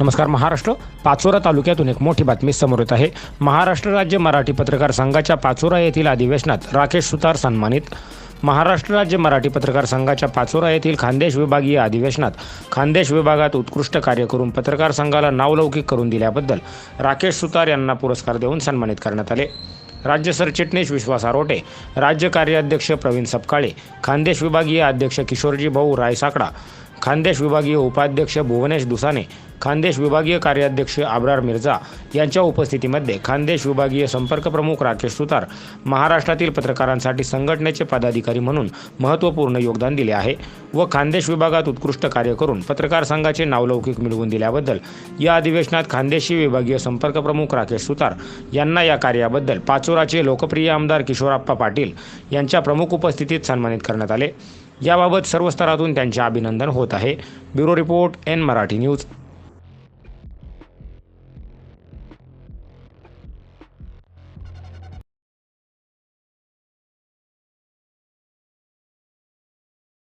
नमस्कार महाराष्ट्र. पाचोरा तालुक्यातून एक मोठी बातमी समोर येत आहे. महाराष्ट्र राज्य मराठी पत्रकार संघाच्या पाचोरा येथील अधिवेशनात राकेश सुतार सन्मानित. महाराष्ट्र राज्य मराठी पत्रकार संघाच्या पाचोरा येथील खानदेश विभागीय अधिवेशनात खानदेश विभागात उत्कृष्ट कार्य करून पत्रकार संघाला नावलौकिक करून दिल्याबद्दल राकेश सुतार यांना पुरस्कार देऊन सन्मानित करण्यात आले. राज्य सरचिटणीस विश्वास आरोटे राज्य कार्याध्यक्ष प्रवीण सपकाळे खानदेश विभागीय अध्यक्ष किशोरजी भाऊ रायसाकडा खानदेश विभागीय उपाध्यक्ष भुवनेश दुसाने खानदेश विभागीय कार्याध्यक्ष आबरार मिर्झा यांच्या उपस्थितीमध्ये खानदेश विभागीय संपर्क प्रमुख राकेश सुतार महाराष्ट्रातील पत्रकारांसाठी संघटनेचे पदाधिकारी म्हणून महत्त्वपूर्ण योगदान दिले आहे व खानदेश विभागात उत्कृष्ट कार्य करून पत्रकार संघाचे नावलौकिक मिळवून दिल्याबद्दल या अधिवेशनात खानदेशी विभागीय संपर्क प्रमुख राकेश सुतार यांना या कार्याबद्दल पाचोराचे लोकप्रिय आमदार किशोरप्पा पाटील यांच्या प्रमुख उपस्थितीत सन्मानित करण्यात आले. याबाबत सर्व स्तरातून त्यांचे अभिनंदन होत आहे. Bureau report N Marathi news.